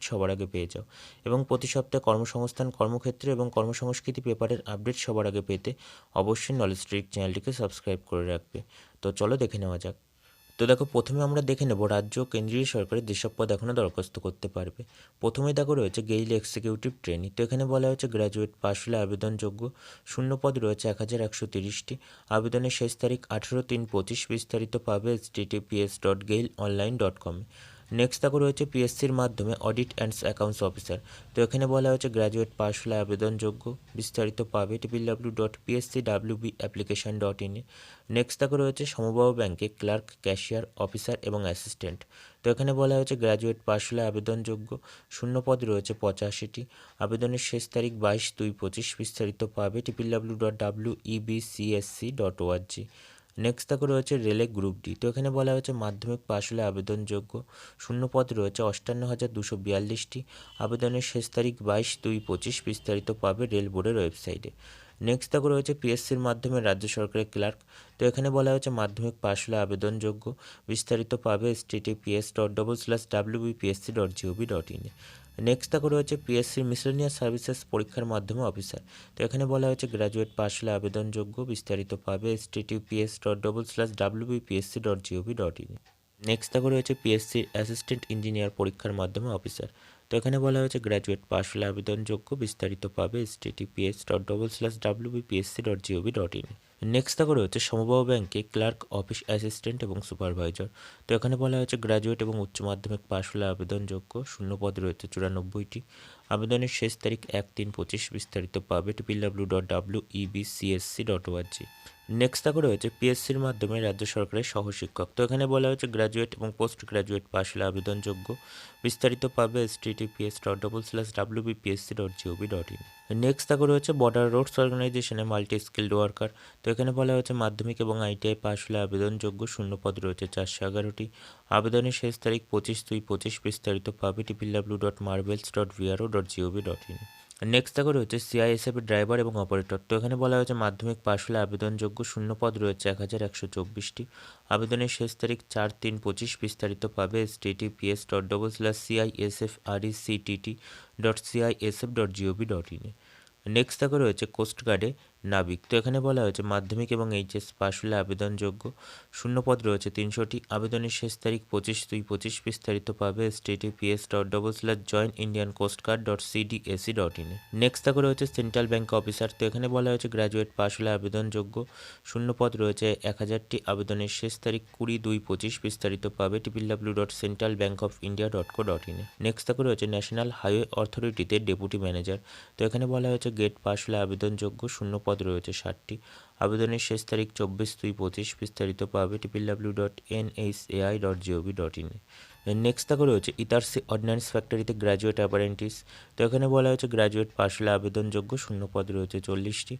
সবার আগে পেয়ে যাও। এবং প্রতি সপ্তাহে কর্মসংস্থান, কর্মক্ষেত্রে এবং কর্মসংস্কৃতি পেপারের আপডেট সবার আগে পেতে অবশ্যই নলেজ ট্রিক চ্যানেলটিকে সাবস্ক্রাইব করে রাখবে। তো চলো দেখে নেওয়া যাক। তো দেখো, প্রথমে আমরা দেখে নেব রাজ্য ও কেন্দ্রীয় সরকারের যেসব পদ এখনও দরখাস্ত করতে পারবে। প্রথমে দেখো, রয়েছে গেইল এক্সিকিউটিভ ট্রেনি তো এখানে বলা হয়েছে গ্র্যাজুয়েট পাশ হলে আবেদনযোগ্য শূন্য পদ রয়েছে এক হাজার একশো তিরিশটি। আবেদনের শেষ তারিখ আঠেরো তিন পঁচিশ। বিস্তারিত পাবে S dot GAIL online dot কমে নেক্সট দেখো রয়েছে পিএসসির মাধ্যমে অডিট অ্যান্ড অ্যাকাউন্টস অফিসার তো এখানে বলা হয়েছে গ্র্যাজুয়েট পাস হলে আবেদনযোগ্য। বিস্তারিত পাবে triple W dot PSC W B application dot ইনে নেক্সট দেখো রয়েছে সমবাহ ব্যাংকে ক্লার্ক ক্যাশিয়ার অফিসার এবং অ্যাসিস্ট্যান্ট তো এখানে বলা হয়েছে গ্র্যাজুয়েট পাস হলে আবেদনযোগ্য। শূন্য পদ রয়েছে পঁচাশিটি। আবেদনের শেষ তারিখ বাইশ দুই পঁচিশ। বিস্তারিত পাবে triple W dot W EBCSC dot ORG next দেখো রয়েছে রেলে গ্রুপ ডি তো এখানে বলা হয়েছে মাধ্যমিক পাশ হলে আবেদনযোগ্য। শূন্য পদ রয়েছে অষ্টান্ন হাজার দুশো বিয়াল্লিশটি। আবেদনের শেষ তারিখ বাইশ দুই পঁচিশ, বিস্তারিত পাবে রেল বোর্ডের ওয়েবসাইটে নেক্সট দেখো রয়েছে পিএসসির মাধ্যমে রাজ্য সরকারের ক্লার্ক তো এখানে বলা হয়েছে মাধ্যমিক পাশ হলে আবেদনযোগ্য। বিস্তারিত পাবে S TTPS dot double slash W BPSC dot GOV dot ইনে নেক্সট দেখো রয়েছে পিএসসির মিসলেনিয়াস সার্ভিসেস পরীক্ষার মাধ্যমে অফিসার তো এখানে বলা হয়েছে গ্র্যাজুয়েট পাস হলে আবেদনযোগ্য বিস্তারিত পাবে S TTPS dot double slash W BPSC dot GOV dot in next দেখো রয়েছে পিএসসির অ্যাসিস্ট্যান্ট ইঞ্জিনিয়ার পরীক্ষার মাধ্যমে অফিসার তো এখানে বলা হয়েছে গ্র্যাজুয়েট পাস হলে আবেদনযোগ্য বিস্তারিত পাবে S TTPS dot double slash W BPSC dot GOV dot in next থাকা রয়েছে সমবাহ ব্যাংকে ক্লার্ক, অফিস অ্যাসিস্ট্যান্ট এবং সুপারভাইজার। তো এখানে বলা হয়েছে গ্র্যাজুয়েট এবং উচ্চ মাধ্যমিক পাশ হলে আবেদনযোগ্য। শূন্য পদ রয়েছে চুরানব্বইটি। আবেদনের শেষ তারিখ এক তিন পঁচিশ বিস্তারিত পাবে triple W dot W EBCSC dot ORG next দেখো রয়েছে পিএসসির মাধ্যমে রাজ্য সরকারের সহশিক্ষক। তো এখানে বলা হয়েছে গ্র্যাজুয়েট এবং পোস্ট গ্র্যাজুয়েট পাশ হলে আবেদনযোগ্য। বিস্তারিত পাবে S T T TTPS dot double slash W BPSC dot GOV dot in next দেখো রয়েছে বর্ডার রোডস অর্গানাইজেশনে মাল্টি স্কিল্ড ওয়ার্কার তো এখানে বলা হয়েছে মাধ্যমিক এবং আইটিআই পাশ হলে আবেদনযোগ্য শূন্য পদ রয়েছে চারশো এগারোটি। আবেদনের শেষ তারিখ পঁচিশ দুই পঁচিশ বিস্তারিত পাবে triple W dot marbles dot VRO dot GOV dot in next দেখো রয়েছে সিআইএসএফের ড্রাইভার এবং অপারেটর তো এখানে বলা হয়েছে মাধ্যমিক পাশ হলে আবেদনযোগ্য শূন্য পদ রয়েছে এক হাজার একশো চব্বিশটি। আবেদনের শেষ তারিখ চার তিন পঁচিশ বিস্তারিত পাবে S TTPS dot double slash CISF R E T dot CISF dot GOV dot ইনে নেক্সট দেখো রয়েছে কোস্টগার্ডে নাবিক। তো এখানে বলা হয়েছে, মাধ্যমিক এবং এইচএস পাশ হলে আবেদনযোগ্য শূন্য পদ রয়েছে তিনশোটি। আবেদনের শেষ তারিখ পঁচিশ দুই পঁচিশ বিস্তারিত পাবে S TTPS dot double slash joint Indian coastguard dot CDAC dot ইনে নেক্সট দেখো রয়েছে সেন্ট্রাল ব্যাঙ্ক অফিসার তো এখানে বলা হয়েছে গ্র্যাজুয়েট পাশ হলে আবেদনযোগ্য শূন্য পদ রয়েছে এক হাজারটি। আবেদনের শেষ তারিখ কুড়ি দুই পঁচিশ বিস্তারিত পাবে triple W dot central bank of India dot co dot ইনে নেক্সট দেখো রয়েছে ন্যাশনাল হাইওয়ে অথরিটিতে ডেপুটি ম্যানেজার তো এখানে বলা হয়েছে গেট পাশ হলে আবেদনযোগ্য শূন্য পদ রয়েছে ষাটটি। আবেদনের শেষ তারিখ চব্বিশ দুই পঁচিশ, বিস্তারিত পাবে triple W dot N H A I dot gov dot next দেখো রয়েছে ইতারসি অর্ডিন্যান্স ফ্যাক্টরিতে গ্র্যাজুয়েট অ্যাপারেন্টিস। তো এখানে বলা হয়েছে গ্র্যাজুয়েট পাশ হলে আবেদনযোগ্য শূন্য পদ রয়েছে চল্লিশটি।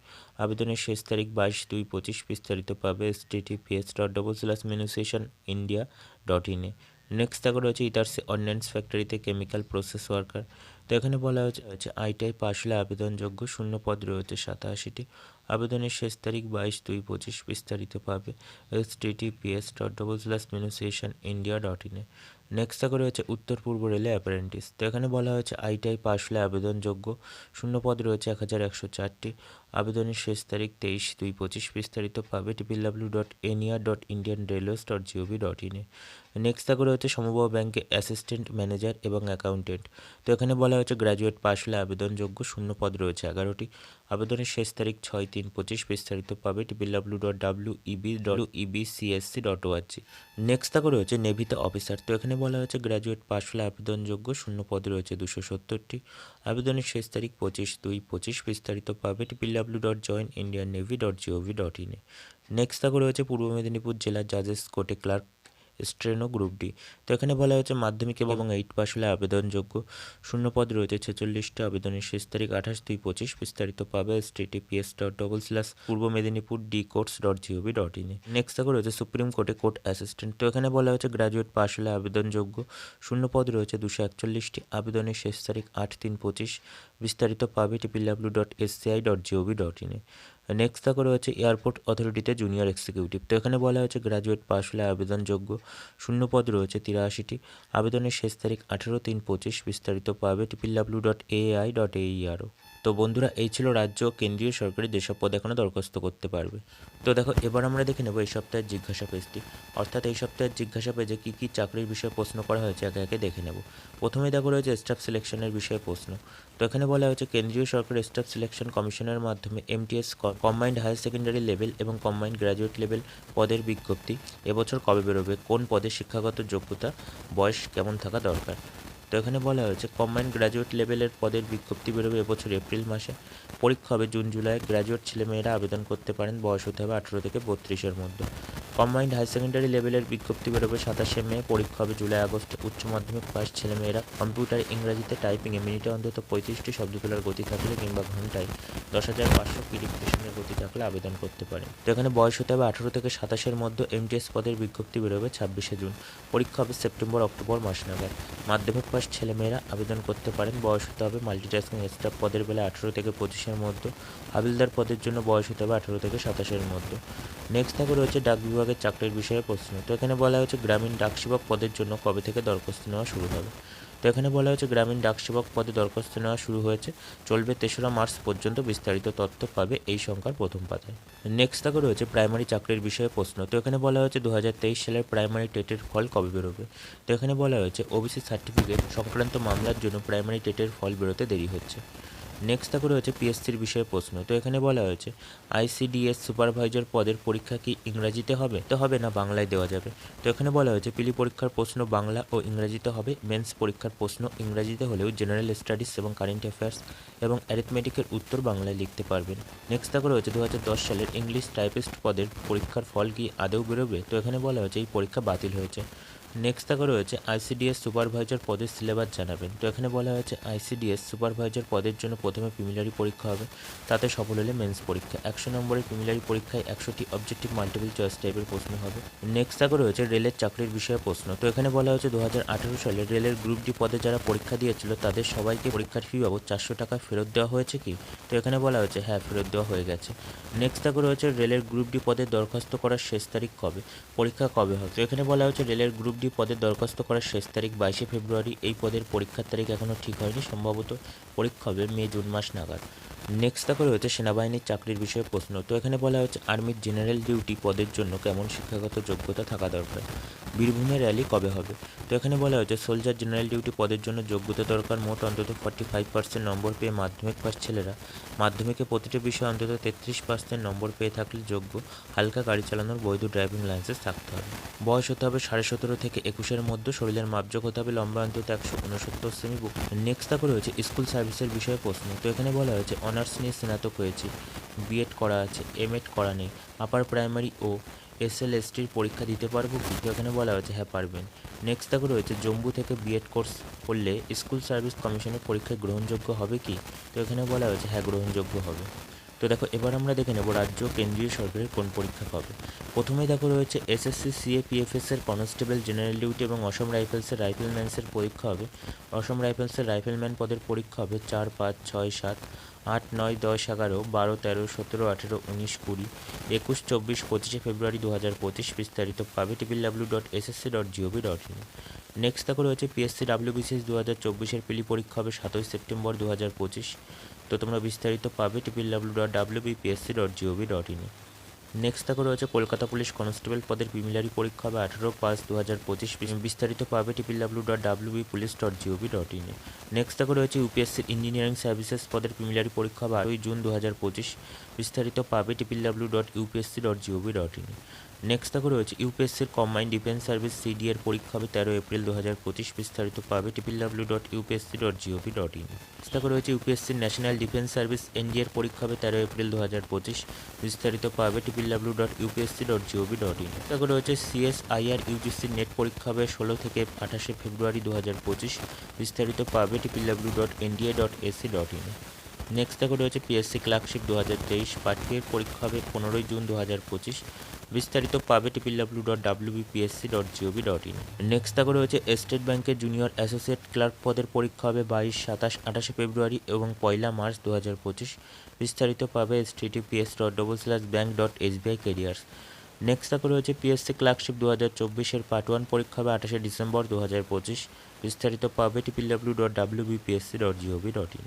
আবেদনের শেষ তারিখ বাইশ দুই পঁচিশ, বিস্তারিত পাবে S TTPS dot double slash munition India dot ইনে নেক্সট দেখো রয়েছে ইতারসি অর্ডিন্যান্স ফ্যাক্টরিতে কেমিক্যাল প্রসেস ওয়ার্কার তো এখানে বলা হয়েছে আইটিআই পাশ আবেদনযোগ্য শূন্য পদ রয়েছে সাতাশিটি। আবেদনের শেষ তারিখ বাইশ দুই পঁচিশ বিস্তারিত পাবে। S TTPS dot double slash munition India dot ইনে নেক্সট দেখো রয়েছে উত্তর পূর্ব রেলে অ্যাপারেন্টিস তো এখানে বলা হয়েছে আইটিআই পাশ আবেদনযোগ্য। শূন্য পদ রয়েছে এক হাজার একশো চারটি। আবেদনের শেষ তারিখ তেইশ দুই পঁচিশ বিস্তারিত পাবে triple W dot এনিয়া dot Indian railways dot GOV dot ইনে নেক্সট দেখো রয়েছে সমবাহ ব্যাংকে অ্যাসিস্ট্যান্ট ম্যানেজার এবং অ্যাকাউন্টেন্ট তো এখানে বলা হয়েছে গ্র্যাজুয়েট পাশ হলে আবেদনযোগ্য শূন্য পদ রয়েছে এগারোটি। আবেদনের শেষ তারিখ ছয় তিন পঁচিশ বিস্তারিত পাবে triple W dot W EB dot EB CSC dot ORG next দেখো রয়েছে নেভিতে অফিসার তো এখানে বলা হয়েছে গ্র্যাজুয়েট পাশ হলে আবেদনযোগ্য শূন্য পদ রয়েছে দুশো সত্তরটি। আবেদনের শেষ তারিখ পঁচিশ দুই পঁচিশ বিস্তারিত পাবে triple W dot join Indian navy dot GOV dot ইনে নেক্সট দেখো রয়েছে পূর্ব মেদিনীপুর জেলার জাজেস কোর্টে ক্লার্ক স্ট্রেনো গ্রুপ ডি। তো এখানে বলা হয়েছে মাধ্যমিক এবং এইট পাস হলে আবেদনযোগ্য। শূন্য পদ রয়েছে ছেচল্লিশটি। আবেদনের শেষ তারিখ আঠাশ দুই পঁচিশ। বিস্তারিত পাবে S TTPS dot double slash পূর্ব Medinipur D courts dot GOV dot ইনে নেক্সট দেখো রয়েছে সুপ্রিম কোর্টে কোর্ট অ্যাসিস্ট্যান্ট তো এখানে বলা হয়েছে গ্রাজুয়েট পাস হলে আবেদনযোগ্য। শূন্য পদ রয়েছে দুশো একচল্লিশটি। আবেদনের শেষ তারিখ আট তিন পঁচিশ। বিস্তারিত পাবে triple W dot S SCI dot GOV dot ইনে নেক্সট থাকা রয়েছে এয়ারপোর্ট অথরিটিতে জুনিয়র এক্সিকিউটিভ তো এখানে বলা হয়েছে গ্রাজুয়েট পাস হলে আবেদনযোগ্য শূন্য পদ রয়েছে তিরাশিটি। আবেদনের শেষ তারিখ আঠেরো তিন পঁচিশ বিস্তারিত পাবে triple W dot A I dot A aero তো বন্ধুরা, এই ছিল রাজ্য কেন্দ্রীয় সরকারি যেসব পদ এখনও দরখাস্ত করতে পারবে। তো দেখো, এবার আমরা দেখে নেব এই সপ্তাহের জিজ্ঞাসা পেজটি। অর্থাৎ এই সপ্তাহের জিজ্ঞাসা পেজে কী কী চাকরির বিষয়ে প্রশ্ন করা হয়েছে একে একে দেখে নেব। প্রথমে দেখো রয়েছে স্টাফ সিলেকশনের বিষয়ে প্রশ্ন। তো এখানে বলা হয়েছে, কেন্দ্রীয় সরকারের স্টাফ সিলেকশন কমিশনের মাধ্যমে MTS combined higher secondary level এবং কম্বাইন্ড গ্র্যাজুয়েট লেভেল পদের বিজ্ঞপ্তি এবছর কবে বেরোবে? কোন পদে শিক্ষাগত যোগ্যতা, বয়স কেমন থাকা দরকার? তো এখানে বলা হয়েছে কম্বাইন্ড গ্র্যাজুয়েট লেভেলের পদের বিজ্ঞপ্তি বেরোবে এবছর এপ্রিল মাসে। পরীক্ষা হবে জুন, জুলাই। গ্র্যাজুয়েট ছেলেমেয়েরা আবেদন করতে পারেন, বয়স হতে হবে আঠেরো থেকে বত্রিশের মধ্যে। কম্বাইন্ড হায়ার সেকেন্ডারি লেভেলের বিজ্ঞপ্তি বেরোবে সাতাশে মে, পরীক্ষা হবে জুলাই আগস্টে। উচ্চ মাধ্যমিক পাস ছেলেমেয়েরা কম্পিউটার, ইংরাজিতে টাইপিংয়ে মিনিটে অন্তত পঁয়ত্রিশটি শব্দ তোলার গতি থাকলে কিংবা ঘন্টায় দশ হাজার পাঁচশো কিরিপিটেশনের গতি থাকলে আবেদন করতে পারে। তো এখানে বয়স হতে হবে আঠারো থেকে সাতাশের মধ্যে এমটিএস পদের বিজ্ঞপ্তি বেরোবে ছাব্বিশে জুন। পরীক্ষা হবে সেপ্টেম্বর, অক্টোবর মাস নাগাদ মাধ্যমিক পাস ছেলেমেয়েরা আবেদন করতে পারেন। বয়স হতে হবে মাল্টিটাস্কিং স্টাফ পদের বেলা আঠেরো থেকে পঁচিশের মধ্যে। হাবিলদার পদের জন্য বয়স হতে হবে আঠেরো থেকে সাতাশের মধ্যে। নেক্সট থাকে রয়েছে ডাক বিভাগের চাকরির বিষয়ে প্রশ্ন। তো এখানে বলা হয়েছে গ্রামীণ ডাক সেবক পদের জন্য কবে থেকে দরখাস্ত নেওয়া শুরু হবে? তো এখানে বলা হয়েছে গ্রামীণ ডাক সেবক পদে দরখাস্ত নেওয়া শুরু হয়েছে। চলবে তেসরা মার্চ পর্যন্ত বিস্তারিত তথ্য পাবে এই সংখ্যার প্রথম পাতায়। নেক্সট তাকে রয়েছে প্রাইমারি চাকরির বিষয়ে প্রশ্ন। তো এখানে বলা হয়েছে দু হাজার তেইশ সালের প্রাইমারি টেটের ফল কবে বেরোবে? তো এখানে বলা হয়েছে ওবিসি সার্টিফিকেট সংক্রান্ত মামলার জন্য প্রাইমারি টেটের ফল বেরোতে দেরি হচ্ছে। নেক্সট তাকে রয়েছে পিএসসির বিষয়ে প্রশ্ন। তো এখানে বলা হয়েছে আইসিডিএস সুপারভাইজার পদের পরীক্ষা কি ইংরাজিতে হবে? তো হবে না, বাংলায় দেওয়া যাবে। তো এখানে বলা হয়েছে পিলি পরীক্ষার প্রশ্ন বাংলা ও ইংরাজিতে হবে। মেন্স পরীক্ষার প্রশ্ন ইংরাজিতে হলেও জেনারেল স্টাডিজ এবং কারেন্ট অ্যাফেয়ার্স এবং অ্যারিথমেটিকের উত্তর বাংলায় লিখতে পারবেন। নেক্সট তাকে রয়েছে দু সালের ইংলিশ টাইপিস্ট পদের পরীক্ষার ফল কি আদৌ বেরোবে? তো এখানে বলা হয়েছে, এই পরীক্ষা বাতিল হয়েছে। নেক্সট থাকে রয়েছে আইসিডিএস সুপারভাইজার পদের সিলেবাস জানাবেন। তো এখানে বলা হয়েছে আইসিডিএস সুপারভাইজার পদের জন্য প্রথমে প্রিমিলারি পরীক্ষা হবে, তাতে সফল হলে মেন্স পরীক্ষা। একশো নম্বরের প্রিমিলারি পরীক্ষায় একশোটি অবজেক্টিভ মাল্টিপল চয়েস টাইপের প্রশ্ন হবে। নেক্সট থাকে রয়েছে রেলের চাকরির বিষয়ে প্রশ্ন। তো এখানে বলা হয়েছে দু হাজার আঠেরো সালে রেলের গ্রুপ ডি পদে যারা পরীক্ষা দিয়েছিল, তাদের সবাইকে পরীক্ষার ফি বাবদ চারশো টাকা ফেরত দেওয়া হয়েছে কি? তো এখানে বলা হয়েছে হ্যাঁ ফেরত দেওয়া হয়ে গেছে। নেক্সট থাকে রয়েছে রেলের গ্রুপ ডি পদে দরখাস্ত করার শেষ তারিখ কবে? পরীক্ষা কবে হবে? তো এখানে বলা হয়েছে রেলের গ্রুপ ডি পদে দরখাস্ত করার শেষ তারিখ বাইশে ফেব্রুয়ারি। এই পদের পরীক্ষার তারিখ এখনও ঠিক হয়নি, সম্ভবত পরীক্ষা হবে মে, জুন মাস নাগাদ। নেক্সট তাকে রয়েছে সেনাবাহিনীর চাকরির বিষয়ে প্রশ্ন। তো এখানে বলা হচ্ছে আর্মির জেনারেল ডিউটি পদের জন্য কেমন শিক্ষাগত যোগ্যতা থাকা দরকার? বীরভূমে র্যালি কবে হবে? তো এখানে বলা হয়েছে সোলজার জেনারেল ডিউটি পদের জন্য যোগ্যতা দরকার মোট অন্তত ফর্টি ফাইভ পার্সেন্ট নম্বর পেয়ে মাধ্যমিক পাস ছেলেরা। মাধ্যমিকে প্রতিটি বিষয়ে অন্তত তেত্রিশ পার্সেন্ট নম্বর পেয়ে থাকলে যোগ্য। হালকা গাড়ি চালানোর বৈধ ড্রাইভিং লাইসেন্স থাকতে হবে। বয়স হতে হবে সাড়ে সতেরো থেকে একুশের মধ্যে। শরীরের মাপযোগ হতে হবে লম্বা অন্তত একশো উনসত্তর সেমি বুক নেক্সট তারপর রয়েছে স্কুল সার্ভিসের বিষয়ে প্রশ্ন। তো এখানে বলা হয়েছে অনার্স নিয়ে স্নাতক হয়েছি বিএড করা আছে এমএড করা নেই। আপার প্রাইমারি ও এসএল এসটির পরীক্ষা দিতে পারব কি? এখানে বলা হয়েছে হ্যাঁ পারবেন। নেক্সট দেখো রয়েছে, জম্মু থেকে বিএড কোর্স করলে স্কুল সার্ভিস কমিশনের পরীক্ষায় গ্রহণযোগ্য হবে কি? তো এখানে বলা হয়েছে হ্যাঁ গ্রহণযোগ্য হবে। তো দেখো, এবার আমরা দেখে নেব রাজ্য কেন্দ্রীয় সরকারের কোন পরীক্ষা হবে প্রথমেই দেখো রয়েছে এসএসসি সিএ পিএফএস এর কনস্টেবল জেনারেল ডিউটি এবং অসম রাইফেলসের রাইফেলম্যানসের পরীক্ষা হবে। অসম রাইফেলসের রাইফেলম্যান পদের পরীক্ষা হবে চার পাঁচ ছয় সাত। আট নয় দশ এগারো বারো তেরো সতেরো আঠেরো উনিশ কুড়ি একুশ চব্বিশ পঁচিশে ফেব্রুয়ারি দু হাজার পঁচিশ বিস্তারিত পাবে triple W dot S S C dot GOV dot in next দেখো রয়েছে পিএসসি ডাব্লিউ বিসিএস দু হাজার চব্বিশের পিলি পরীক্ষা হবে সাতই সেপ্টেম্বর দু হাজার পঁচিশ। তো তোমরা বিস্তারিত পাবে triple W dot W BPSC dot gov dot ইনে নেক্সট দেখো রয়েছে কলকাতা পুলিশ কনস্টেবল পদের প্রিমিলারি পরীক্ষা হবে আঠারো পাঁচ দু হাজার পঁচিশ বিস্তারিত পাবে triple dot W B police dot GOV dot ইনে নেক্সট দেখো রয়েছে ইউপিএসসির ইঞ্জিনিয়ারিং সার্ভিসেস পদের প্রিমিলারি পরীক্ষা আটই জুন দু হাজার পঁচিশ। বিস্তারিত পাবে triple W dot UPSC dot GOV dot ইনে নেক্সট দেখো রয়েছে ইউপিএসসির কম্বাইন্ড ডিফেন্স সার্ভিস সিডি এর পরীক্ষা হবে তেরো এপ্রিল দু হাজার পঁচিশ। বিস্তারিত পাবে triple W dot UPSC dot GOV dot in দেখো রয়েছে ইউপিএসসির ন্যাশনাল ডিফেন্স সার্ভিস এনডি এর পরীক্ষা হবে তেরো এপ্রিল দু হাজার পঁচিশ। বিস্তারিত পাবে triple W dot UPSC dot GOV dot in দেখো রয়েছে সিএসআইআর ইউজিসির নেট পরীক্ষা হবে ষোলো থেকে আঠাশে ফেব্রুয়ারি দু হাজার পঁচিশ। বিস্তারিত পাবে triple W dot NDA dot AC dot in next দেখো রয়েছে পিএসসি ক্লার্কশিপ দু হাজার তেইশ। পার্টির পরীক্ষা হবে পনেরোই জুন দু হাজার পঁচিশ। বিস্তারিত পাবে triple W dot WBPSC dot GOV dot in next দেখো রয়েছে স্টেট ব্যাংকের জুনিয়র অ্যাসোসিয়েট ক্লার্ক পদের পরীক্ষা হবে বাইশ, সাতাশ, আঠাশে ফেব্রুয়ারি এবং পয়লা মার্চ দু হাজার পঁচিশ। বিস্তারিত পাবে S TTPS dot double slash bank dot SBI careers next দেখো রয়েছে পিএসসি ক্লার্কশিপ দু হাজার চব্বিশের পার্ট ওয়ান পরীক্ষা হবে আঠাশে ডিসেম্বর দু হাজার পঁচিশ। বিস্তারিত পাবে triple W dot WBPSC dot GOV dot in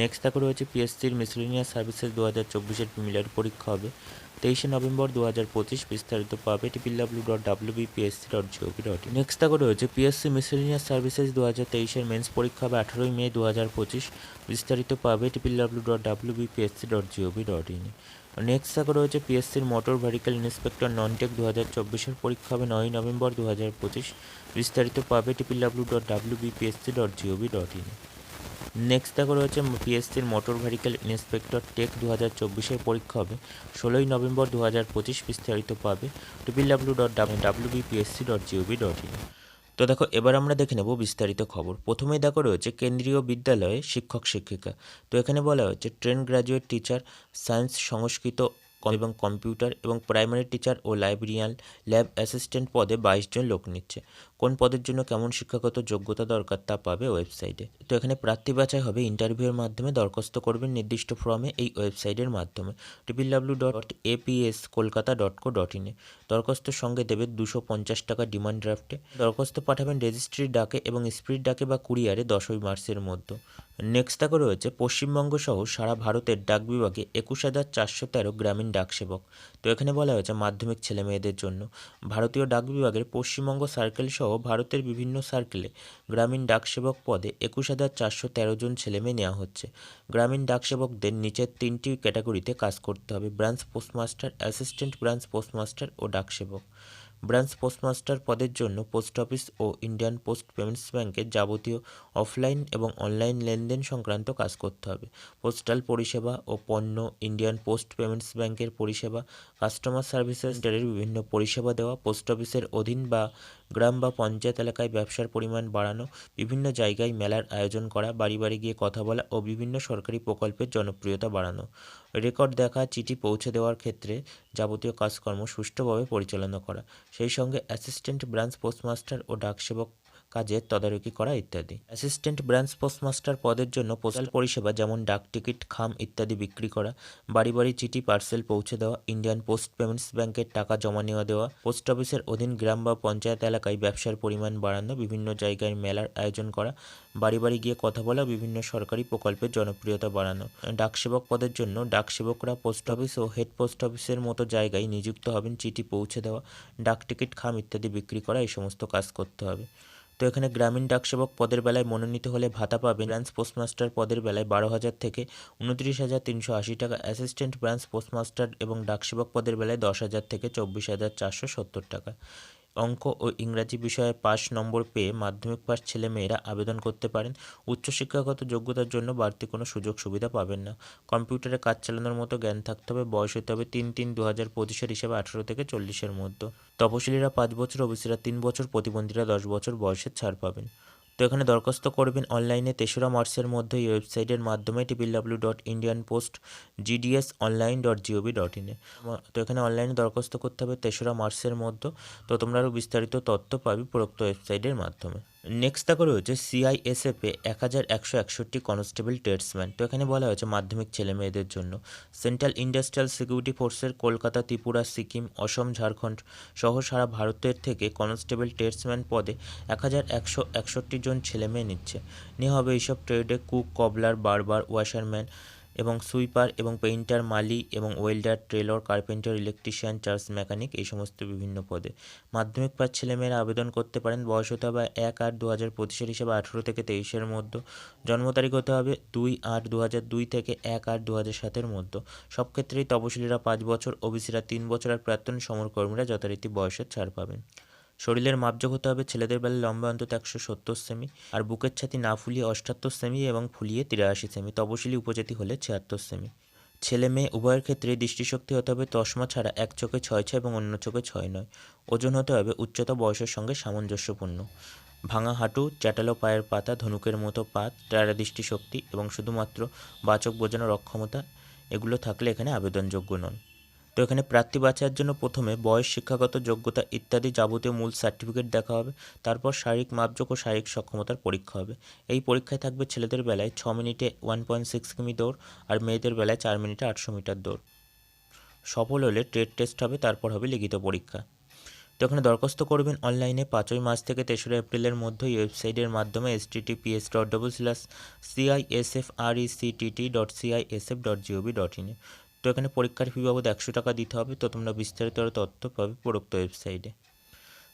next দেখো রয়েছে পিএসসির মিসলিনিয়াস সার্ভিসেস দু হাজার চব্বিশের প্রিমিলার পরীক্ষা হবে তেইশে নভেম্বর দু হাজার পঁচিশ বিস্তারিত পাবে triple W dot WBPSC dot GOV dot next দেখো রয়েছে পিএসসি মিসলিনিয়াস সার্ভিসেস দু হাজার তেইশের মেন্স পরীক্ষা হবে আঠারোই মে দু হাজার পঁচিশ বিস্তারিত পাবে triple W dot WBPSC dot GOV dot in next দেখো রয়েছে পিএসসির motor vehicle inspector non tech দু হাজার চব্বিশের পরীক্ষা হবে নয় নভেম্বর দু হাজার পঁচিশ বিস্তারিত পাবে triple W dot WBPSC dot gov dot in next দেখো রয়েছে পিএসসির মোটর ভেহিক্যাল ইন্সপেক্টর টেক দু হাজার চব্বিশের পরীক্ষা হবে। ষোলোই নভেম্বর দু হাজার পঁচিশ বিস্তারিত পাবে triple W dot W BPSC dot GOV dot in তো দেখো, এবার আমরা দেখে নেব বিস্তারিত খবর। প্রথমেই দেখো রয়েছে কেন্দ্রীয় বিদ্যালয়ে শিক্ষক শিক্ষিকা। তো এখানে বলা হয়েছে train graduate teacher science Sanskrit এবং কম্পিউটার এবং প্রাইমারি টিচার ও লাইব্রেরিয়ান ল্যাব অ্যাসিস্ট্যান্ট পদে বাইশ জন লোক নিচ্ছে। কোন পদের জন্য কেমন শিক্ষাগত যোগ্যতা দরকার তা পাবে ওয়েবসাইটে। তো এখানে প্রার্থী বাছাই হবে ইন্টারভিউয়ের মাধ্যমে, দরখাস্ত করবেন নির্দিষ্ট ফর্মে এই ওয়েবসাইটের মাধ্যমে। Triple W dot APS Kolkata dot co dot ইনে দরখাস্তর সঙ্গে দেবে দুশো পঞ্চাশ টাকা ডিমান্ড ড্রাফটে দরখাস্ত পাঠাবেন রেজিস্ট্রির ডাকে এবং স্পিড ডাকে বা কুরিয়ারে দশই মার্চের মধ্যে। নেক্সট দেখো রয়েছে পশ্চিমবঙ্গ সহ সারা ভারতের ডাক বিভাগে একুশ হাজার চারশো তেরো গ্রামীণ ডাক সেবক। তো এখানে বলা হয়েছে মাধ্যমিক ছেলে মেয়েদের জন্য। ভারতীয় ডাক বিভাগের পশ্চিমবঙ্গ সার্কেল সহ ভারতের বিভিন্ন সার্কেলে গ্রামীণ ডাকসেবক পদে একুশ হাজার চারশো তেরো জন ছেলেমেয়ে নেওয়া হচ্ছে। গ্রামীণ ডাকসেবকদের নিচের তিনটি ক্যাটাগরিতে কাজ করতে হবে, branch postmaster, assistant branch postmaster ও ডাকসেবক। ব্রাঞ্চ পোস্টমাস্টার পদের জন্য পোস্ট অফিস ও ইন্ডিয়ান পোস্ট পেমেন্টস ব্যাংকের যাবতীয় অফলাইন এবং অনলাইন লেনদেন সংক্রান্ত কাজ করতে হবে। পোস্টাল পরিষেবা ও পণ্য, ইন্ডিয়ান পোস্ট পেমেন্টস ব্যাংকের পরিষেবা, কাস্টমার সার্ভিসেস সেন্টারের বিভিন্ন পরিষেবা দেওয়া, পোস্ট অফিসের অধীন বা গ্রাম বা পঞ্চায়েত এলাকায় ব্যবসার পরিমাণ বাড়ানো, বিভিন্ন জায়গায় মেলার আয়োজন করা, বাড়ি বাড়ি গিয়ে কথা বলা ও বিভিন্ন সরকারি প্রকল্পের জনপ্রিয়তা বাড়ানো। রেকর্ড দেখা, চিঠি পৌঁছে দেওয়ার ক্ষেত্রে যাবতীয় কাজকর্ম সুষ্ঠুভাবে পরিচালনা করা। সেই সঙ্গে অ্যাসিস্ট্যান্ট ব্রাঞ্চ পোস্টমাস্টার ও ডাকসেবক কাজের তদারকি করা ইত্যাদি। অ্যাসিস্ট্যান্ট ব্রাঞ্চ পোস্টমাস্টার পদের জন্য পোস্টাল পরিষেবা যেমন ডাক টিকিট, খাম ইত্যাদি বিক্রি করা বাড়ি বাড়ি চিঠি পার্সেল পৌঁছে দেওয়া ইন্ডিয়ান পোস্ট পেমেন্টস ব্যাংকের টাকা জমা নেওয়া দেওয়া পোস্ট অফিসের অধীন গ্রাম বা পঞ্চায়েত এলাকায় ব্যবসার পরিমাণ বাড়ানো, বিভিন্ন জায়গায় মেলার আয়োজন করা বাড়ি বাড়ি গিয়ে কথা বলা, বিভিন্ন সরকারি প্রকল্পের জনপ্রিয়তা বাড়ানো। ডাকসেবক পদের জন্য ডাকসেবকরা পোস্ট অফিস ও হেড পোস্ট অফিসের মতো জায়গায় নিযুক্ত হবেন, চিঠি পৌঁছে দেওয়া, ডাক টিকিট, খাম ইত্যাদি বিক্রি করা, এই সমস্ত কাজ করতে হবে। তো এখানে গ্রামীণ ডাকসেবক পদের বেলায় মনোনীত হলে ভাতা পাবে ব্রাঞ্চ পোস্টমাস্টার পদের বেলায় বারো হাজার থেকে উনত্রিশ হাজার তিনশো আশি টাকা, অ্যাসিস্ট্যান্ট ব্রাঞ্চ পোস্টমাস্টার এবং ডাকসেবক পদের বেলায় দশ হাজার থেকে চব্বিশ হাজার চারশো সত্তর টাকা। অঙ্ক ও ইংরাজি বিষয়ে পাস নম্বর পেয়ে মাধ্যমিক পাস ছেলেমেয়েরা আবেদন করতে পারেন। উচ্চশিক্ষাগত যোগ্যতার জন্য বাড়তি কোনো সুযোগ সুবিধা পাবেন না। কম্পিউটারে কাজ চালানোর মতো জ্ঞান থাকতে হবে। বয়স হতে হবে তিন তিন দু হাজার পঁচিশের হিসাবে আঠারো থেকে চল্লিশের মধ্যে। তপশিলীরা পাঁচ বছর ওবিসিরা তিন বছর, প্রতিবন্ধীরা দশ বছর বয়সের ছাড় পাবেন। তো এখানে দরখাস্ত করবেন অনলাইনে তেসরা মার্চের মধ্যে এই ওয়েবসাইটের মাধ্যমে triple W dot Indian post GDS online dot GOV dot ইনে তো এখানে অনলাইনে দরখাস্ত করতে হবে তেসরা মার্চের মধ্যে। তো তোমরা আরও বিস্তারিত তথ্য পাবি প্রোক্ত ওয়েবসাইটের মাধ্যমে। নেক্সট দেখো রয়েছে সিআইএসএফে এক হাজার একশো একষট্টি কনস্টেবল ট্রেডসম্যান। তো এখানে বলা হয়েছে মাধ্যমিক ছেলে মেয়েদের জন্য। সেন্ট্রাল ইন্ডাস্ট্রিয়াল সিকিউরিটি ফোর্সের কলকাতা, ত্রিপুরা, সিকিম, অসম, ঝাড়খণ্ড সহ সারা ভারতের থেকে কনস্টেবল ট্রেডসম্যান পদে এক হাজার একশো একষট্টি জন ছেলে মেয়ে নিচ্ছে। নেওয়া হবে এইসব ট্রেডে কুক, কবলার, বারবার, ওয়াশারম্যান এবং সুইপার এবং পেইন্টার, মালি এবং welder, tailor, carpenter, electrician, charge mechanic এই সমস্ত বিভিন্ন পদে। মাধ্যমিক পাস ছেলেমেয়েরা আবেদন করতে পারেন বয়স হতে হবে এক আট দু হাজার পঁচিশের হিসাবে আঠেরো থেকে তেইশের মধ্যে। জন্ম তারিখ হতে হবে দুই আট দু হাজার দুই থেকে এক আট দু হাজার সাতের মধ্যে। সব ক্ষেত্রেই তপশিলীরা পাঁচ বছর, ওবিসিরা তিন বছর আর প্রাক্তন সমরকর্মীরা যথারীতি বয়সের ছাড় পাবেন। শরীরের মাপযোগ হতে হবে ছেলেদের বেলায় লম্বা অন্তত একশো সত্তর সেমি, আর বুকের ছাতি না ফুলিয়ে অষ্টাত্তর সেমি এবং ফুলিয়ে তিরাশি সেমি, তপশিলি উপজাতি হলে ছিয়াত্তর সেমি। ছেলে মেয়ে, উভয়ের ক্ষেত্রে দৃষ্টিশক্তি হতে হবে তসমা ছাড়া এক চোখে ছয় ছয় এবং অন্য চোখে ছয় নয়। ওজন হতে হবে উচ্চতা বয়সের সঙ্গে সামঞ্জস্যপূর্ণ। ভাঙা হাঁটু, চ্যাটালো পায়ের পাতা, ধনুকের মতো পাত টারা দৃষ্টিশক্তি এবং শুধুমাত্র বাচক বোঝানোর অক্ষমতা, এগুলো থাকলে এখানে আবেদনযোগ্য নন। তো এখানে প্রার্থী বাছাইয়ের জন্য প্রথমে বয়স, শিক্ষাগত যোগ্যতা ইত্যাদি যাবতীয় মূল সার্টিফিকেট দেখা হবে। তারপর শারীরিক মাপযোগ ও শারীরিক সক্ষমতার পরীক্ষা হবে। এই পরীক্ষায় থাকবে ছেলেদের বেলায় ছ মিনিটে ওয়ান পয়েন্ট সিক্স কিমি দৌড় আর মেয়েদের বেলায় চার মিনিটে আটশো মিটার দৌড়। সফল হলে ট্রেড টেস্ট হবে, তারপর হবে লিখিত পরীক্ষা। তো এখানে দরখাস্ত করবেন অনলাইনে পাঁচই মার্চ থেকে তেসরা এপ্রিলের মধ্যে ওয়েবসাইটের মাধ্যমে S T PS dot double slash CISF R dot CISF dot GOV dot ইনে তো এখানে পরীক্ষার ফি বাবদ একশো টাকা দিতে হবে, তো তোমরা বিস্তারিত আরও তথ্য পাবে উপরোক্ত ওয়েবসাইটে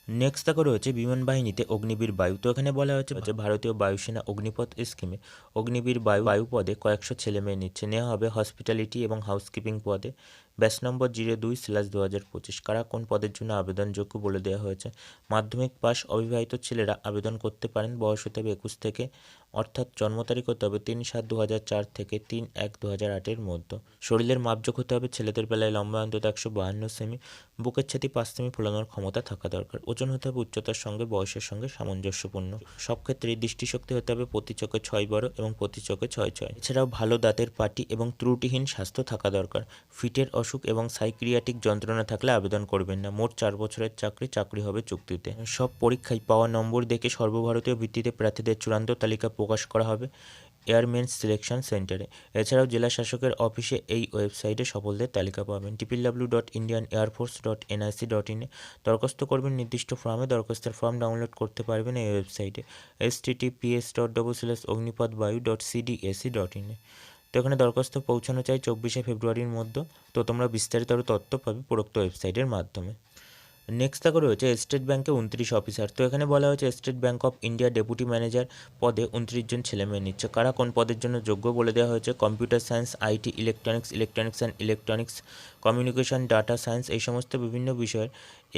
নেক্সট দেখো রয়েছে বিমান বাহিনীতে অগ্নিবীর বায়ু। তো এখানে বলা হয়েছে যে ভারতীয় বায়ুসেনা অগ্নিপথ স্কিমে অগ্নিবীর বায়ু বায়ু পদে কয়েকশো ছেলে মেয়ে নিচ্ছে। নেওয়া হবে হসপিটালিটি এবং হাউসকিপিং পদে। ব্যাচ নম্বর জিরো দুই স্ল্যাশ দু হাজার পঁচিশ। কারা কোন পদের জন্য আবেদনযোগ্য বলে দেওয়া হয়েছে? মাধ্যমিক পাস অবিবাহিত ছেলেরা আবেদন করতে পারেন বয়স হতে হবে একুশ থেকে, অর্থাৎ জন্ম তারিখ হতে হবে তিন সাত দু হাজার চার থেকে তিন এক দু হাজার আটের মধ্যে। শরীরের মাপযোগ হতে হবে ছেলেদের বেলায় লম্বা অন্তত একশো বাহান্ন সেমি। বুকের ছাতি পাঁচ সেমি ফোলানোর ক্ষমতা থাকা দরকার। ওজন হতে হবে উচ্চতার সঙ্গে, বয়সের সঙ্গে সামঞ্জস্যপূর্ণ। সব ক্ষেত্রেই দৃষ্টিশক্তি হতে হবে প্রতি চোখে ছয় বারো এবং প্রতি চোখে ছয় ছয়। এছাড়াও ভালো দাঁতের পাটি এবং ত্রুটিহীন স্বাস্থ্য থাকা দরকার। ফিটের অসুখ এবং সাইক্রিয়াটিক যন্ত্রণা থাকলে আবেদন করবেন না। মোট চার বছরের চাকরি চাকরি হবে চুক্তিতে। সব পরীক্ষায় পাওয়া নম্বর দেখে সর্বভারতীয় ভিত্তিতে প্রার্থীদের চূড়ান্ত তালিকা প্রকাশ করা হবে এয়ারমেন্স সিলেকশন সেন্টারে। এছাড়াও জেলা শাসকের অফিসে এই ওয়েবসাইটে সফলদের তালিকা পাবেন। Triple W dot Indian air force dot NIC dot ইনে দরখাস্ত করবেন। নির্দিষ্ট ফর্মে দরখাস্তের ফর্ম ডাউনলোড করতে পারবেন এই ওয়েবসাইটে। S TTPS dot double slash Agnipath vayu dot CDAC dot ইনে তো এখানে দরখাস্ত পৌঁছানো চাই চব্বিশে ফেব্রুয়ারির মধ্যে। তো তোমরা বিস্তারিত আরও তথ্য পাবে প্রোক্ত ওয়েবসাইটের মাধ্যমে। নেক্সট দেখো রয়েছে স্টেট ব্যাঙ্কে উনত্রিশ অফিসার তো এখানে বলা হয়েছে state bank of India deputy manager পদে উনত্রিশ জন ছেলে মেয়ে নিচ্ছে। কারা কোন পদের জন্য যোগ্য বলে দেওয়া হয়েছে? Computer science IT electronics electronics and electronics communication data science এই সমস্ত বিভিন্ন বিষয়ের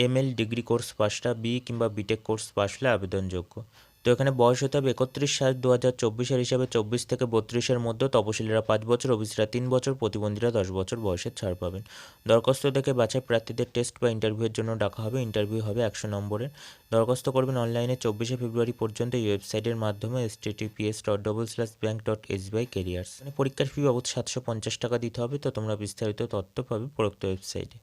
এমএল ডিগ্রি কোর্স পাশটা বি কিংবা বিটেক কোর্স পাশলে আবেদনযোগ্য। তো এখানে বয়স হতে হবে একত্রিশ সাত দু হাজার চব্বিশের হিসাবে চব্বিশ থেকে বত্রিশের মধ্যে তপশিলীরা পাঁচ বছর, ওবিসিরা তিন বছর, প্রতিবন্ধীরা দশ বছর বয়সের ছাড় পাবেন। দরখাস্ত দেখে বাছাই প্রার্থীদের টেস্ট বা ইন্টারভিউয়ের জন্য ডাকা হবে। ইন্টারভিউ হবে একশো নম্বরের। দরখাস্ত করবেন অনলাইনে চব্বিশে ফেব্রুয়ারি পর্যন্ত এই ওয়েবসাইটের মাধ্যমে S TTPS dot double slash bank dot SBI careers পরীক্ষার ফি বাবদ সাতশো পঞ্চাশ টাকা দিতে হবে। তো তোমরা বিস্তারিত তথ্য পাবে প্রোক্ত ওয়েবসাইটে।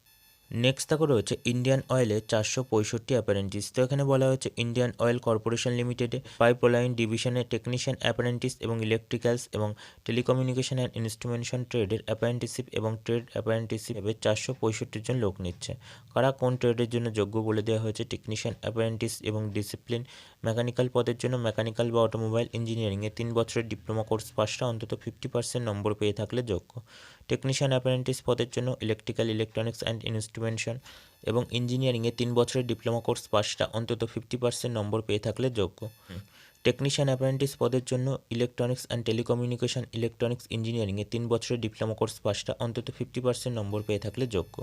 নেক্সট দেখো রয়েছে ইন্ডিয়ান অয়েলে চারশো পঁয়ষট্টি অ্যাপারেন্টিস তো এখানে বলা হয়েছে ইন্ডিয়ান অয়েল কর্পোরেশন লিমিটেডে পাইপলাইন ডিভিশনের টেকনিশিয়ান অ্যাপারেন্টিস এবং ইলেকট্রিক্যালস এবং টেলিকমিউনিকেশন অ্যান্ড ইনস্ট্রুমেন্টেশন ট্রেডের অ্যাপারেন্টিসিপ এবং ট্রেড অ্যাপারেন্টিসিপ চারশো পঁয়ষট্টি জন লোক নিচ্ছে। কারা কোন ট্রেডের জন্য যোগ্য বলে দেওয়া হয়েছে? টেকনিশিয়ান অ্যাপারেন্টিস এবং ডিসিপ্লিন মেকানিক্যাল পদের জন্য মেকানিক্যাল বা অটোমোবাইল ইঞ্জিনিয়ারিংয়ে তিন বছরের ডিপ্লোমা কোর্স পাশটা অন্তত ফিফটি পার্সেন্ট নম্বর পেয়ে থাকলে যোগ্য। টেকনিশিয়ান অ্যাপারেন্টিস পদের জন্য ইলেকট্রিক্যাল ইলেকট্রনিক্স অ্যান্ড ইনস্ট্রুমেন্টেশন এবং ইঞ্জিনিয়ারিংয়ে তিন বছরের ডিপ্লোমা কোর্স পাশটা অন্তত ফিফটি পার্সেন্ট নম্বর পেয়ে থাকলে যোগ্য। টেকনিশিয়ান অ্যাপারেন্টিস পদের জন্য ইলেকট্রনিক্স অ্যান্ড টেলিকমিউনিকেশন ইলেকট্রনিক্স ইঞ্জিনিয়ারিংয়ে তিন বছরের ডিপ্লোমা কোর্স পাশটা অন্তত ফিফটি পার্সেন্ট নম্বর পেয়ে থাকলে যোগ্য।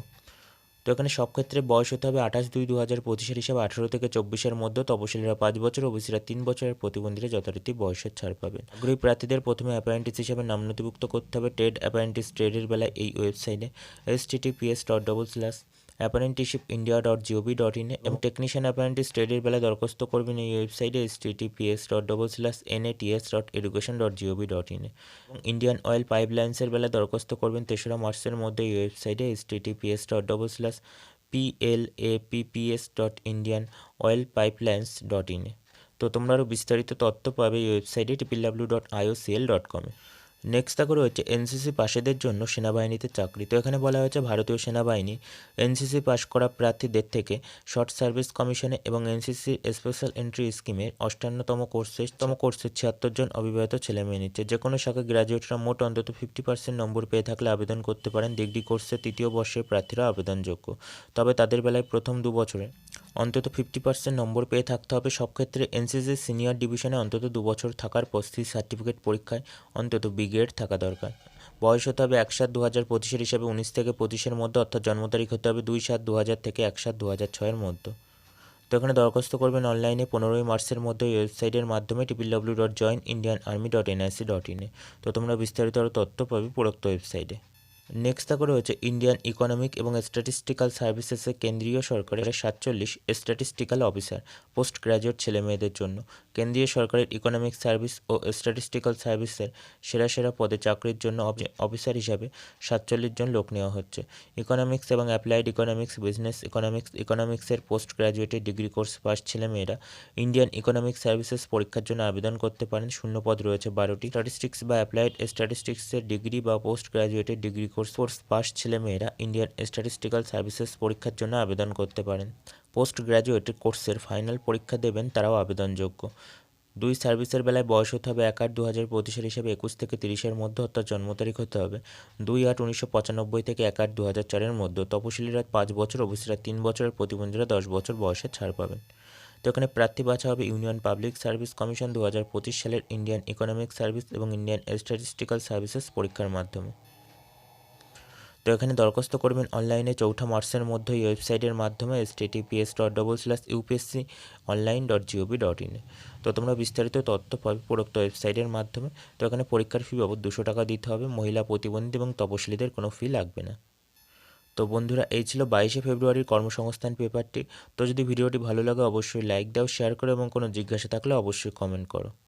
তো এখানে সব ক্ষেত্রে বয়স হতে হবে আঠাশ দুই দু হাজার পঁচিশের হিসাবে, আঠারো থেকে চব্বিশের মধ্যে। তপশিলীরা পাঁচ বছর, ওবিসিরা তিন বছরের। প্রতিবন্ধীরা যথারীতি বয়সের ছাড় পাবেন। আগ্রহী প্রার্থীদের প্রথমে অ্যাপয়েন্টিস হিসাবে নাম নথিভুক্ত করতে হবে। ট্রেড অ্যাপয়েন্টিস ট্রেডের বেলায় এই ওয়েবসাইটে S TTPS dot double slash apprenticeship India dot GOV dot ইনে এবং টেকনিশিয়ান অ্যাপারেন্টিস ট্রেডের বেলায় দরখাস্ত করবেন এই ওয়েবসাইটে S TTPS dot double slash NATS dot education dot GOV dot ইনে এবং ইন্ডিয়ান অয়েল পাইপলাইন্সের বেলায় দরখাস্ত করবেন তেসরা মার্চের মধ্যে এই ওয়েবসাইটে S T TTPS dot double slash PLAPPS dot Indian oil pipelines dot ইনে তো তোমরা আরও বিস্তারিত তথ্য পাবে এই ওয়েবসাইটে triple W dot IOCL dot কমে নেক্সট দেখো রয়েছে এনসিসি পাশেদের জন্য সেনাবাহিনীতে চাকরি। তো এখানে বলা হয়েছে ভারতীয় সেনাবাহিনী এনসিসি পাশ করা প্রার্থীদের থেকে শর্ট সার্ভিস কমিশনে এবং এনসিসি স্পেশাল এন্ট্রি স্কিমের অষ্টান্নতম কোর্সে তম কোর্সে ছিয়াত্তর জন অবিবাহিত ছেলে মেয়ে নিচ্ছে। যে কোনো শাখায় গ্র্যাজুয়েটরা মোট অন্তত ফিফটি পার্সেন্ট নম্বর পেয়ে থাকলে আবেদন করতে পারেন। ডিগ্রি কোর্সে তৃতীয় বর্ষের প্রার্থীরা আবেদনযোগ্য। তবে তাদের বেলায় প্রথম দু বছরে অন্তত ফিফটি পার্সেন্ট নম্বর পেয়ে থাকতে হবে। সব ক্ষেত্রে এনসিসি সিনিয়র ডিভিশনে অন্তত দু বছর থাকার পর সার্টিফিকেট পরীক্ষায় অন্তত বি থাকা দরকার। বয়স হতে হবে এক সাত দু হাজার পঁচিশের হিসাবে উনিশ থেকে পঁচিশের মধ্যে, অর্থাৎ জন্ম তারিখ হতে হবে দুই সাত দু হাজার থেকে এক সাত দু হাজার ছয়ের মধ্যে। তো এখানে দরখাস্ত করবেন অনলাইনে পনেরোই মার্চের মধ্যে এই ওয়েবসাইটের মাধ্যমে triple W dot join Indian army dot NIC dot ইনে তো তোমরা বিস্তারিত আরও তথ্য পাবে উপরোক্ত ওয়েবসাইটে। নেক্সট দেখো রয়েছে ইন্ডিয়ান ইকোনমিক এবং স্ট্যাটিস্টিক্যাল সার্ভিসেসের কেন্দ্রীয় সরকারের সাতচল্লিশ স্ট্যাটিস্টিক্যাল অফিসার পোস্ট গ্র্যাজুয়েট ছেলেমেয়েদের জন্য। কেন্দ্রীয় সরকারের ইকোনমিক সার্ভিস ও স্ট্যাটিস্টিক্যাল সার্ভিসের সেরা সেরা পদে চাকরির জন্য অফ- অফিসার হিসাবে সাতচল্লিশ জন লোক নেওয়া হচ্ছে। ইকোনমিক্স এবং অ্যাপ্লাইড ইকোনমিক্স বিজনেস ইকোনমিক্স ইকোনমিক্সের পোস্ট গ্র্যাজুয়েটের ডিগ্রি কোর্স পাস ছেলেমেয়েরা ইন্ডিয়ান ইকোনমিক সার্ভিসেস পরীক্ষার জন্য আবেদন করতে পারেন। শূন্য পদ রয়েছে বারোটি। স্ট্যাটিস্টিক্স বা অ্যাপ্লাইড স্ট্যাটিস্টিক্সের ডিগ্রি বা পোস্ট গ্র্যাজুয়েটের ডিগ্রি কোর্স কোর্স পাস ছেলেমেয়েরা ইন্ডিয়ান স্ট্যাটিস্টিক্যাল সার্ভিসেস পরীক্ষার জন্য আবেদন করতে পারেন। পোস্ট গ্র্যাজুয়েট কোর্সের ফাইনাল পরীক্ষা দেবেন, তারাও আবেদনযোগ্য। দুই সার্ভিসের বেলায় বয়স হতে হবে এক আট দু হাজার পঁচিশের হিসাবে একুশ থেকে তিরিশের মধ্যে, অর্থাৎ জন্ম তারিখ হতে হবে দুই আট উনিশশো পঁচানব্বই থেকে এক আট দু হাজার চারের মধ্যে। তপশিলীরা পাঁচ বছর ওবিসিরা তিন বছরের প্রতিবন্ধীরা দশ বছর বয়সে ছাড় পাবেন। তো এখানে প্রার্থী বাছা হবে ইউনিয়ন পাবলিক সার্ভিস কমিশন দু হাজার পঁচিশ সালের ইন্ডিয়ান ইকোনমিক সার্ভিস এবং ইন্ডিয়ান স্ট্যাটিস্টিক্যাল সার্ভিসেস পরীক্ষার মাধ্যমে। তো এখানে দরখাস্ত করবেন অনলাইনে চৌঠা মার্চের মধ্যে এই ওয়েবসাইটের মাধ্যমে S TPS dot double slash UPSC online dot GOV dot ইনে তো তোমরা বিস্তারিত তথ্য পাবে উপরোক্ত ওয়েবসাইটের মাধ্যমে। তো এখানে পরীক্ষার ফি বাবদ দুশো টাকা দিতে হবে, মহিলা প্রতিবন্ধী এবং তপশিলীদের কোনো ফি লাগবে না। তো বন্ধুরা, এই ছিল বাইশে ফেব্রুয়ারির কর্মসংস্থান পেপারটি তো যদি ভিডিওটি ভালো লাগে, অবশ্যই লাইক দাও শেয়ার করো এবং কোনো জিজ্ঞাসা থাকলে অবশ্যই কমেন্ট করো।